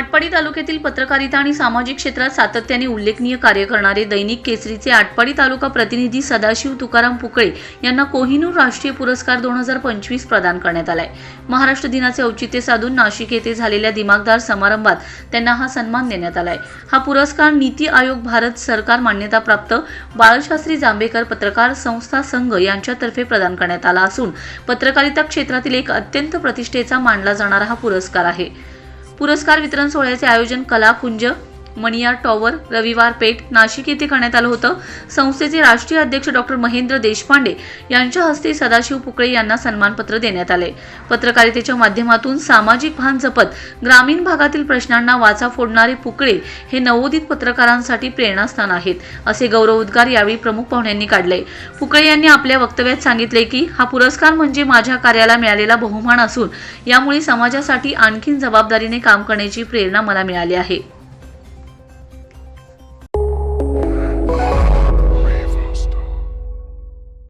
आटपाडी तालुक्यातील पत्रकारिता आणि सामाजिक क्षेत्रात सातत्याने उल्लेखनीय कार्य करणारे दैनिक केसरीचे आटपाडी तालुका प्रतिनिधी सदाशिव तुकाराम पुकळे यांना कोहिनूर राष्ट्रीय पुरस्कार दोन हजार पंचवीस प्रदान करण्यात आलाय. महाराष्ट्र दिनाचे औचित्य साधून नाशिक येथे झालेल्या दिमागदार समारंभात त्यांना हा सन्मान देण्यात आलाय. हा पुरस्कार नीती आयोग भारत सरकार मान्यताप्राप्त बाळशास्त्री जांभेकर पत्रकार संस्था संघ यांच्यातर्फे प्रदान करण्यात आला असून पत्रकारिता क्षेत्रातील एक अत्यंत प्रतिष्ठेचा मानला जाणारा हा पुरस्कार आहे. पुरस्कार वितरण सोहळ्याचे आयोजन कलाकुंज मणियार टॉवर रविवार पेठ नाशिक येथे करण्यात आलं होतं. संस्थेचे राष्ट्रीय अध्यक्ष डॉक्टर महेंद्र देशपांडे यांच्या हस्ते सदाशिव पुकळे यांना सन्मानपत्र देण्यात आले पत्रकारितेच्या माध्यमातून सामाजिक भान जपत ग्रामीण भागातील प्रश्नांना वाचा फोडणारे पुकळे हे नवोदित पत्रकारांसाठी प्रेरणास्थान आहेत असे गौरवोद्गार यावेळी प्रमुख पाहुण्यांनी काढले पुकळे यांनी आपल्या वक्तव्यात सांगितले की हा पुरस्कार म्हणजे माझ्या कार्याला मिळालेला बहुमान असून यामुळे समाजासाठी आणखीन जबाबदारीने काम करण्याची प्रेरणा मला मिळाली आहे.